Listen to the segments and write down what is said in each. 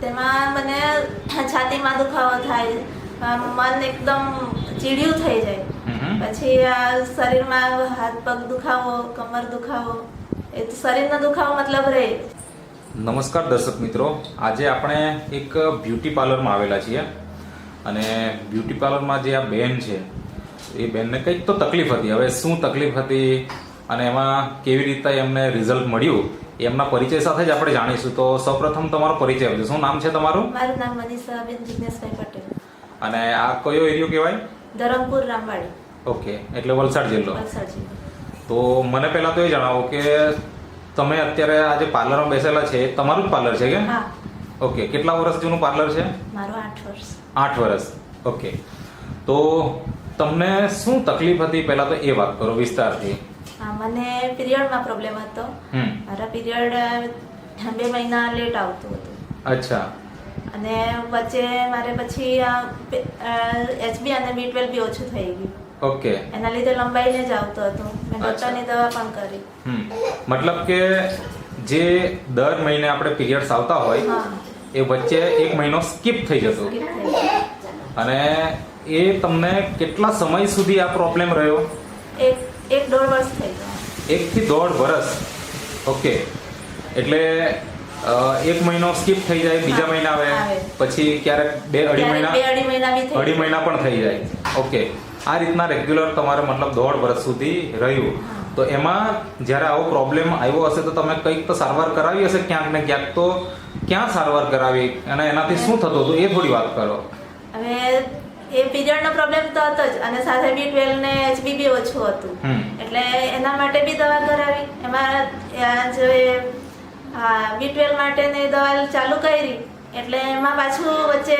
તેમાં મને છાતીમાં દુખાવો થાય મન એકદમ ચીડિયું થઈ જાય. પછી આ શરીરમાં હાથ પગ દુખાવો કમર દુખાવો એ તો શરીરનો દુખાવો મતલબ રહે. નમસ્કાર દર્શક મિત્રો આજે આપણે એક બ્યુટી પાર્લરમાં આવેલા છીએ અને બ્યુટી પાર્લરમાં જે આ બેન છે એ બેનને કંઈક તો તકલીફ હતી. હવે શું તકલીફ હતી અને એમાં કેવી રીતે એમને રિઝલ્ટ મળ્યું એમના પરિચય સાથે જ આપણે જાણીશું. તો સૌપ્રથમ તમારો પરિચય આપજો. શું નામ છે તમારું? મારું નામ મનીષાબેન જિગ્નેશભાઈ પટેલ. અને આ કયો એરિયો કહેવાય? ધરમપુર રામવાડી. ઓકે એટલે વલસાડ જિલ્લો. વલસાડ જિલ્લો. તો મને પહેલા તો એ જણાવો કે તમે અત્યારે આ જે પાર્લરમાં બેસેલા છે તમારું જ પાર્લર છે કે હા. ઓકે કેટલા વર્ષ જૂનું પાર્લર છે? મારું આઠ વર્ષ. આઠ વર્ષ. ઓકે. તો તમને શું તકલીફ હતી? પહેલા તો એ વાત કરો વિસ્તારથી. મને પીરિયડમાં પ્રોબ્લેમ હતો. હમ. મારા પીરિયડ બે મહિના લેટ આવતું હતું. અચ્છા. અને વચ્ચે મારે પછી એચબી અને બી ટ્વેલ્વ બી ઓછું થઈ ગયું. ઓકે. એના લીધે લંબાઈને જ આવતો હતો. મેં અચ્છા. દવા પણ કરી. હમ. મતલબ કે જે દર મહિને આપણે પીરિયડ્સ આવતા હોય એ વચ્ચે એક મહિનો સ્કીપ થઈ જતો. અને એ તમને કેટલા સમય સુધી આ પ્રોબ્લેમ રહ્યો? એક એક દોઢ વર્ષ થઈ ગયું. એકથી દોઢ વર્ષ ઓકે. એટલે એક મહિનો સ્કીપ થઈ જાય બીજા મહિના આવે. પછી ક્યારેક બે અઢી મહિના બે અઢી મહિના પણ થઈ જાય. ઓકે. આ રીતના રેગ્યુલર તમારે મતલબ દોઢ વર્ષ સુધી રહ્યું. તો એમાં જ્યારે આવો પ્રોબ્લેમ આવ્યો હશે તો તમે કંઈક તો સારવાર કરાવી હશે ક્યાંક ને ક્યાંક તો ક્યાં સારવાર કરાવી? અને એનાથી શું થતું હતું? એ થોડી વાત કરો. એ પીરિયડનો પ્રોબ્લેમ તો હતો જ. અને સાથે બી ટ્વેલ્વ ને એચબી બી ઓછું હતું. એટલે એના માટે બી દવા કરાવી. એમાં જે બી ટ્વેલ્વ માટેની દવા ચાલુ કરી એટલે એમાં પાછું વચ્ચે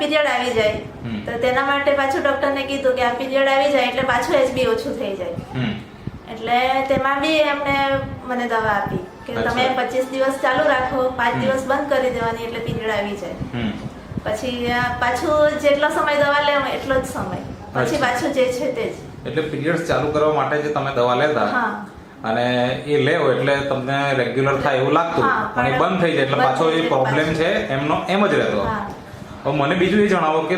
પીરિયડ આવી જાય. તો તેના માટે પાછું ડૉક્ટરને કીધું કે આ પીરિયડ આવી જાય એટલે પાછું એચબી ઓછું થઈ જાય. એટલે તેમાં બી એમને મને દવા આપી કે તમે પચીસ દિવસ ચાલુ રાખો પાંચ દિવસ બંધ કરી દેવાની એટલે પીરિયડ આવી જાય. પછી પાછું જેટલો સમય દવા લેવો એટલો જ સમય. પછી. પાછું જે છે તે જ. એટલે પીરિયડ્સ ચાલુ કરવા માટે જે તમે દવા લેતા? હા. અને એ લેવો એટલે તમને રેગ્યુલર થાય એવું લાગતું? પણ એ બંધ થઈ જાય એટલે પાછો એ પ્રોબ્લેમ છે એમનો એમ જ રહેતો. હવે મને બીજું એ જણાવો કે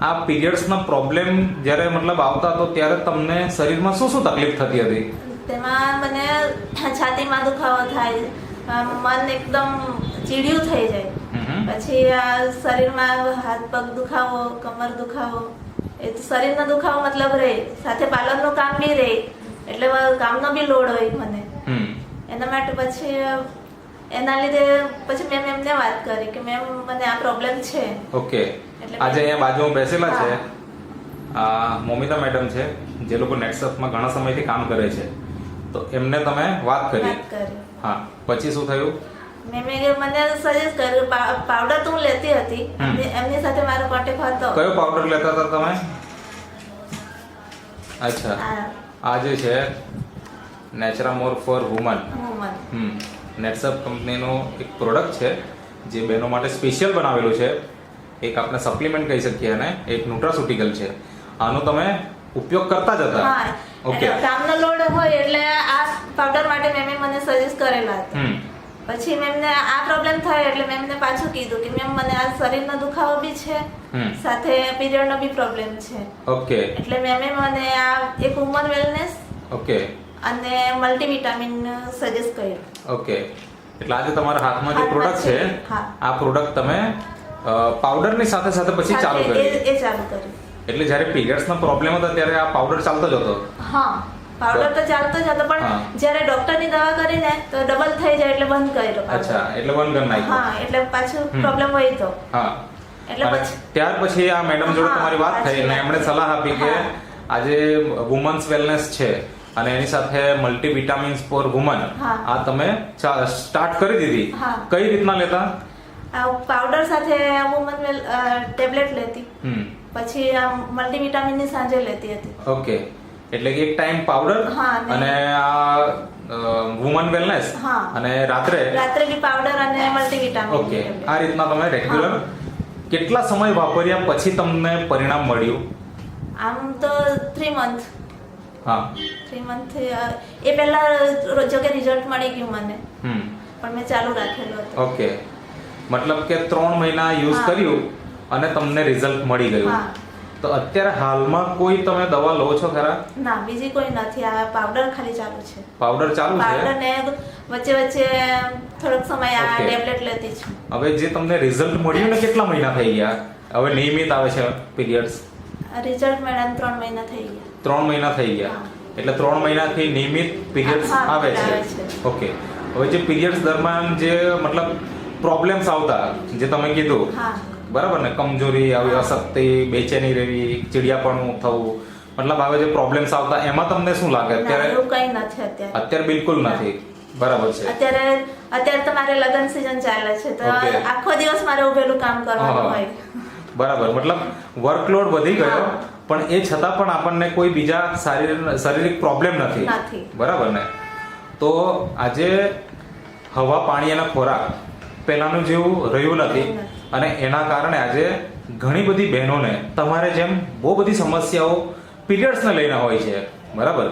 આ પીરિયડ્સના પ્રોબ્લેમ જ્યારે મતલબ આવતા તો ત્યારે તમને શરીરમાં શું શું તકલીફ થતી હતી? તેમાં મને છાતીમાં દુખાવો થાય મન એકદમ ચીડિયું થઈ જાય. પછી આ શરીરમાં હાથ પગ દુખાવો કમર દુખાવો એ તો શરીરનો દુખાવો મતલબ રહે. સાથે પાર્લરનું કામ બી રહે. એટલે કામનો બી લોડ હોય મને. એના માટે પછી એના લીધે પછી મેમ એમને વાત કરી કે મેમ મને આ પ્રોબ્લેમ છે. ઓકે. એટલે આજે અહીંયા બાજુમાં બેસેલા છે. આ મોમિતા મેડમ છે જે લોકો નેટસપમાં ઘણા સમયથી કામ કરે છે. તો એમને તમે વાત કરી. હા. પછી શું થયું? મેં મેં મને સજેસ્ટ કર્યું પાવડર તો હું લેતી હતી એમની- સાથે મારો કોન્ટેક્ટ હતો. કયો પાવડર લેતા હતા તમે? અચ્છા. આ છે જે છે Naturamore for woman. Hmm. Netsurf કંપનીનો એક પ્રોડક્ટ છે જે બહેનો માટે સ્પેશિયલ બનાવેલું છે. એક આપણે સપ્લિમેન્ટ કહી શકીએ અને એક ન્યુટ્રાસ્યુટિકલ છે. આનો તમે ઉપયોગ કરતા જ હતા. ઓકે કામનો લોડ હોય એટલે આ પાવડર માટે મેમે મને સજેસ્ટ કરેલા હતા. પછી મેમને આ પ્રોબ્લેમ થયો એટલે મેમને પાછું કીધું કે મેમ મને આ શરીરનો દુખાવો બી છે સાથે પીરિયડનો બી પ્રોબ્લેમ છે. ઓકે. એટલે મેમે મને આ એક વુમન વેલનેસ ઓકે. અને મલ્ટીવિટામિન સજેસ્ટ કર્યો. ઓકે. એટલે આજે તમારા હાથમાં જે પ્રોડક્ટ છે. આ પ્રોડક્ટ તમે પાવડરની સાથે સાથે પછી ચાલુ કરી એ- ચાલુ કર્યું. એટલે જ્યારે પીરિયડ્સનો પ્રોબ્લેમ હતો ત્યારે આ પાવડર ચાલતો જ હતો? હા. પાવડર તો ચાલતો જ હતો પણ જ્યારે ડોક્ટરની દવા કરીને તો ડબલ થઈ જાય એટલે બંધ કર્યો અચ્છા એટલે બંધ કરી નાખ્યો. હા એટલે પાછું પ્રોબ્લેમ હોય તો. હા. એટલે પછી ત્યાર પછી આ મેડમ જોડે તમારી વાત થઈ અને એમણે સલાહ આપી કે આજે વુમન્સ વેલનેસ છે અને એની સાથે મલ્ટી વિટામિન્સ ફોર વુમન આ તમે સ્ટાર્ટ કરી દીધી. કઈ રીતના લેતા? પાવડર સાથે વુમન ટેબ્લેટ લેતી. પછી પછી વિટામિન મલ્ટીવિટામિનની સાંજે લેતી હતી. ઓકે. એટલે કે એક ટાઈમ પાવડર અને આ વુમન વેલનેસ અને રાત્રે રાત્રે બી પાવડર અને મલ્ટીવિટામિન ઓકે. આ રીતના તમે રેગ્યુલર કેટલા સમય વાપર્યા પછી તમને પરિણામ મળ્યું? આમ તો થ્રી મંથ હા. થ્રી મંથ એ પહેલા જો કે રિઝલ્ટ મળી ગયું મને. હમ. પણ મેં ચાલુ રાખેલું હતું. ઓકે. મતલબ કે ત્રણ મહિના યુઝ કર્યું અને તમને રિઝલ્ટ મળી ગયું. હા. તો અત્યારે હાલમાં કોઈ તમે દવા લો છો ખરા? ના બીજી કોઈ નથી. આ પાવડર ખાલી ચાલુ છે. પાવડર ચાલુ પાવડર ને વચ્ચે વચ્ચે થોડોક સમય આ ટેબ્લેટ લેતી છું. હવે જે તમને રિઝલ્ટ મળ્યું ને કેટલા મહિના થઈ ગયા? હવે નિયમિત આવે છે પીરિયડ્સ રિઝલ્ટ મેડમ ત્રણ મહિના થઈ ગયા. ત્રણ મહિના થઈ ગયા. એટલે ત્રણ મહિનાથી નિયમિત પીરિયડ્સ આવે છે. છે. ઓકે હવે જે પીરિયડ્સ દરમિયાન જે મતલબ પ્રોબ્લેમ્સ આવતા જે તમે કીધું બરાબર ને? કમજોરી આવી અશક્તિ બેચેની રહેવી ચીડિયાપણું થવું. મતલબ હવે જે પ્રોબ્લેમ્સ આવતા એમાં તમને શું લાગે? અત્યારે કઈ નથી અત્યારે. અત્યારે બિલકુલ નથી. બરાબર છે. અત્યારે અત્યારે તો મારે લગ્ન સિઝન ચાલે છે તો આખો દિવસ મારે ઉભેલું કામ કરવાનું હોય. બરાબર. મતલબ વર્કલોડ વધી ગયો પણ એ છતાં પણ આપણને કોઈ બીજા શારીરિક પ્રોબ્લેમ નથી. નથી. બરાબર ને? તો આજે હવા પાણી અને ખોરાક પહેલાનું જેવું રહ્યું નથી. અને એના કારણે આજે ઘણી બધી બહેનોને તમારે જેમ બહુ બધી સમસ્યાઓ પીરિયડ્સને લઈને હોય છે બરાબર?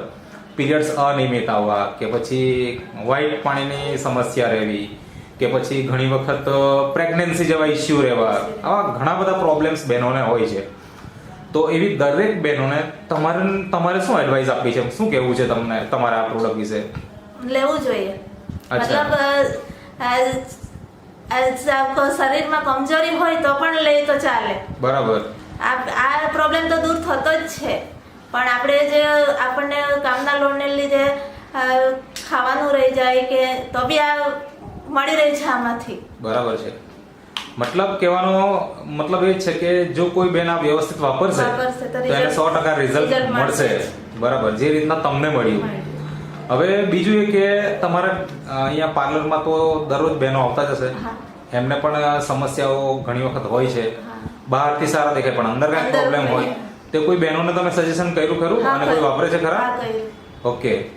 પીરિયડ્સ અનિયમિત આવવા કે પછી વ્હાઇટ પાણીની સમસ્યા રહેવી કે પછી ઘણી વખત પ્રેગ્નન્સી જેવા ઇસ્યુ રહેવા આવા ઘણા બધા પ્રોબ્લેમ્સ બહેનોને હોય છે. તો એવી દરેક બહેનોને તમારે તમારે શું એડવાઇસ આપવી છે? શું કહેવું છે તમને તમારા આ પ્રોડક્ટ વિશે? લેવું જોઈએ. મતલબ શરીરમાં કમજોરી હોય તો પણ લે તો ચાલે. બરાબર. આ પ્રોબ્લેમ તો દૂર થતો જ છે. પણ આપણે જે આપણને કામના લોનને લીધે ખાવાનું રહી જાય કે તો બી આ મળી રહી છે આમાંથી. બરાબર છે. મતલબ કહેવાનો મતલબ એ છે કે જો કોઈ બેન આ વ્યવસ્થિત વાપરશે તો એને સો ટકા રિઝલ્ટ મળશે. બરાબર. જે રીતના તમને મળ્યું. હવે બીજું એ કે તમારા અહીંયા પાર્લરમાં તો દરરોજ બહેનો આવતા જ હશે. એમને પણ સમસ્યાઓ ઘણી વખત હોય છે. બહારથી સારા દેખાય પણ અંદર કઈ પ્રોબ્લેમ હોય. તે કોઈ બહેનોને તમે સજેશન કર્યું ખરું? અને કોઈ વાપરે છે ખરા? ઓકે